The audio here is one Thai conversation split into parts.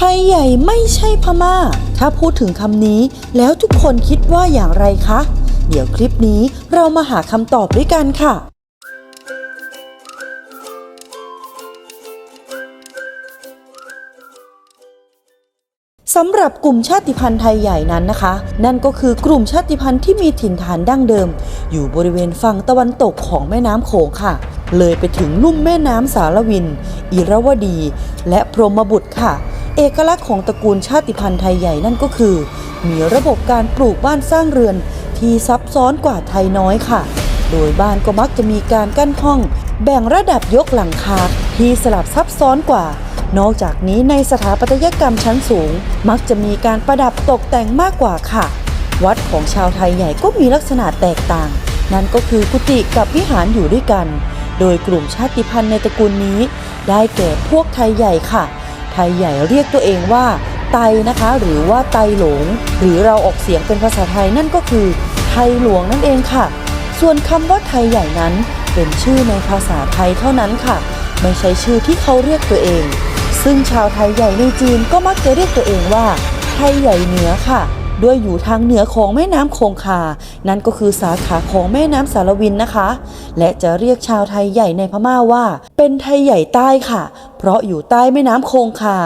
ไทยใหญ่ไม่ใช่พม่า ถ้าพูดถึงคำนี้ แล้วทุกคนคิดว่าอย่างไรคะ เดี๋ยวคลิปนี้เรามาหาคำตอบด้วยกันค่ะสำหรับกลุ่มชาติพันธุ์ไทยใหญ่นั้นนะคะ นั่นก็คือกลุ่มชาติพันธุ์ที่มีถิ่นฐานดั้งเดิม อยู่บริเวณฝั่งตะวันตกของแม่น้ำโขงค่ะ เลยไปถึงลุ่มแม่น้ำสารวิน อิรวดี และพรหมบุตรค่ะ เอกลักษณ์ของตระกูลชาติพันธุ์ไทยใหญ่นั่นก็คือ มีระบบการปลูกบ้านสร้างเรือนที่ซับซ้อนกว่าไทยน้อยค่ะ โดยบ้านก็มักจะมีการกั้นห้อง แบ่งระดับยกหลังคาที่สลับซับซ้อนกว่า นอกจากนี้ในสถาปัตยกรรมชั้นสูง มักจะมีการประดับตกแต่งมากกว่าค่ะ วัดของชาวไทยใหญ่ก็มีลักษณะแตกต่าง นั่นก็คือกุฏิกับวิหารอยู่ด้วยกัน โดยกลุ่มชาติพันธุ์ในตระกูลนี้ ได้แก่พวกไทยใหญ่ค่ะ ทยใหญ่เรียกตัวเองว่า ไตนะคะ หรือว่าไตหลง หรือเราออกเสียงเป็นภาษาไทยนั่นก็คือ ไทยหลวงนั่นเองค่ะ ส่วนคำว่าไทยใหญ่นั้น เป็นชื่อในภาษาไทยเท่านั้นค่ะ ไม่ใช่ชื่อที่เขาเรียกตัวเอง ซึ่งชาวไทยใหญ่ในจีนก็มักจะเรียกตัวเองว่า ไทยใหญ่เหนือค่ะ ด้วยอยู่ทางเหนือของแม่น้ำคงคา นั่นก็คือสาขาของแม่น้ำสารวินนะคะ และจะเรียกชาวไทยใหญ่ในพม่าว่า เป็นไทยใหญ่ใต้ค่ะ เพราะอยู่ใต้แม่น้ำคงคา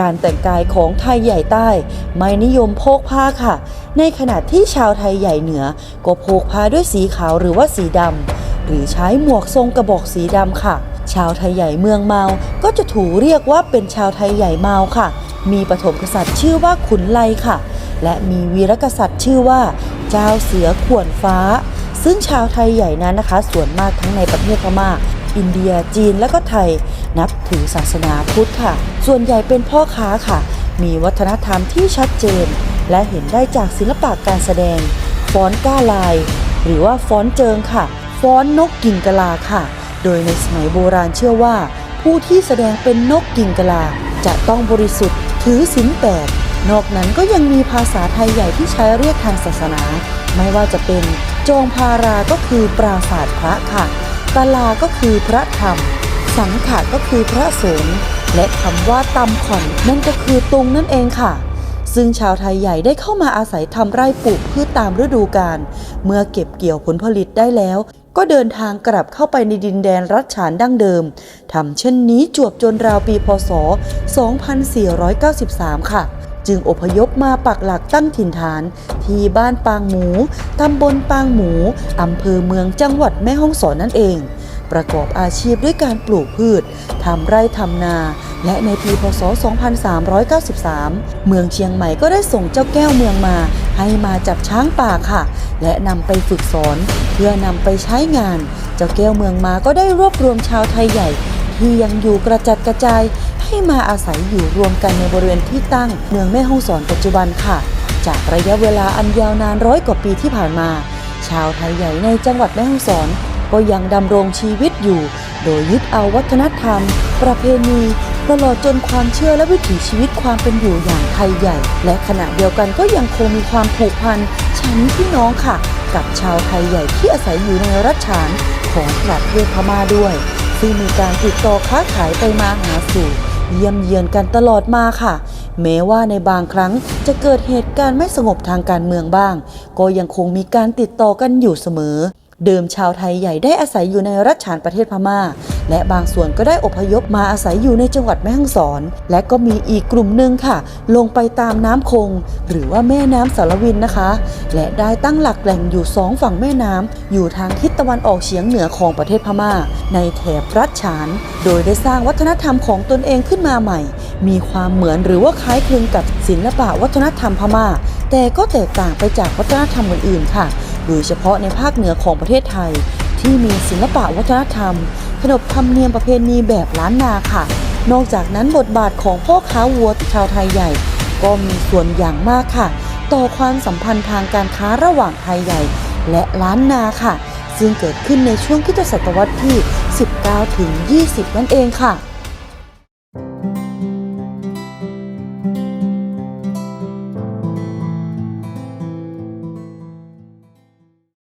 การแต่งกายของไทยใหญ่ใต้ ไม่นิยมโพกผ้าค่ะ ในขณะที่ชาวไทยใหญ่เหนือ ก็โพกผ้าด้วยสีขาวหรือว่าสีดำหรือใช้หมวกทรงกระบอกสีดำค่ะชาวไทยใหญ่เมืองเมา ก็จะถูกเรียกว่าเป็นชาวไทยใหญ่เมาค่ะ มีปฐมกษัตริย์ชื่อว่าขุนไลค่ะ และมีวีรกษัตริย์ชื่อว่า เจ้าเสือขวนฟ้า ซึ่งชาวไทยใหญ่นั้นนะคะ ส่วนมากทั้งในประเทศพม่าอินเดียจีนและก็ไทย นับถือศาสนาพุทธค่ะ ส่วนใหญ่เป็นพ่อค้าค่ะ มีวัฒนธรรมที่ชัดเจน และเห็นได้จากศิลปะการแสดง ฟ้อนก้าลาย หรือว่าฟ้อนเจิงค่ะ ฟ้อนนกกิ่งกะลาค่ะ โดยในสมัยโบราณเชื่อว่า ผู้ที่แสดงเป็นนกกิ่งกะลาจะต้องบริสุทธิ์ถือศีลแปด นอกนั้นก็ยังมีภาษาไทยใหญ่ที่ใช้เรียกทางศาสนา ไม่ว่าจะเป็นจองพาราก็คือปราศาสตร์พระค่ะกาลาก็คือพระธรรม สังขะก็คือพระสงฆ์และคำว่าตำขอนนั่นก็คือตุงนั่นเองค่ะ ซึ่งชาวไทยใหญ่ได้เข้ามาอาศัยทำไร่ปลูกพืชตามฤดูกาลเมื่อเก็บเกี่ยวผลผลิตได้แล้ว ก็เดินทางกลับเข้าไปในดินแดนรัชฉานดั้งเดิมทำเช่นนี้จวบจนราวปีพศ 2493 ค่ะ จึงอพยพมาปักหลักตั้งถิ่นฐาน ที่บ้านปางหมู ตำบลปางหมู อำเภอเมืองจังหวัดแม่ฮ่องสอนนั่นเอง ประกอบอาชีพด้วยการปลูกพืช ทำไร่ทำนา และในปีพศ 2393 เมืองเชียงใหม่ก็ได้ส่งเจ้าแก้วเมืองมา ให้มาจับช้างป่าค่ะ และนำไปฝึกสอน เพื่อนำไปใช้งาน เจ้าแก้วเมืองมาก็ได้รวบรวมชาวไทยใหญ่ที่ยังอยู่กระจัดกระจาย ให้มาอาศัยอยู่รวมกันในบริเวณที่ตั้งเมืองแม่ฮ่องสอนปัจจุบันค่ะ จากระยะเวลาอันยาวนานร้อยกว่าปีที่ผ่านมา ชาวไทยใหญ่ในจังหวัดแม่ฮ่องสอน ก็ยังดำรงชีวิตอยู่ โดยยึดเอาวัฒนธรรม ประเพณีตลอดจนความเชื่อและวิถีชีวิตความเป็นอยู่อย่างไทยใหญ่ และขณะเดียวกันก็ยังคงมีความผูกพันชั้นพี่น้องค่ะ กับชาวไทยใหญ่ที่อาศัยอยู่ในรัชฉานของประเทศพม่าด้วย ซึ่งมีการติดต่อค้าขายไปมาหาสู่ เยี่ยมเยียนกันตลอดมาค่ะ แม้ว่าในบางครั้งจะเกิดเหตุการณ์ไม่สงบทางการเมืองบ้าง ก็ยังคงมีการติดต่อกันอยู่เสมอ เดิมชาวไทยใหญ่ได้อาศัยอยู่ในรัชฉานประเทศพม่า และบางส่วนก็ได้อพยพมาอาศัยอยู่ในจังหวัดแม่ฮ่องสอน และก็มีอีกกลุ่มหนึ่งค่ะ ลงไปตามน้ำคง หรือว่าแม่น้ำสารวินนะคะ และได้ตั้งหลักแหล่งอยู่สองฝั่งแม่น้ำอยู่ทางทิศตะวันออกเฉียงเหนือของประเทศพม่า ในแถบรัชฉาน โดยได้สร้างวัฒนธรรมของตนเองขึ้นมาใหม่ มีความเหมือนหรือว่าคล้ายคลึงกับศิลปะวัฒนธรรมพม่า แต่ก็แตกต่างไปจากวัฒนธรรมอื่นๆค่ะ โดยเฉพาะในภาคเหนือของประเทศไทย ที่มีศิลปะวัฒนธรรม ขนบธรรมเนียมประเพณีแบบล้านนาค่ะ นอกจากนั้นบทบาทของพ่อค้าวัวชาวไทยใหญ่ ก็มีส่วนอย่างมากค่ะ ต่อความสัมพันธ์ทางการค้าระหว่างไทยใหญ่ และล้านนาค่ะ ซึ่งเกิดขึ้นในช่วงคิศตวรรษที่ 19 ถึง 20 นั่นเองค่ะ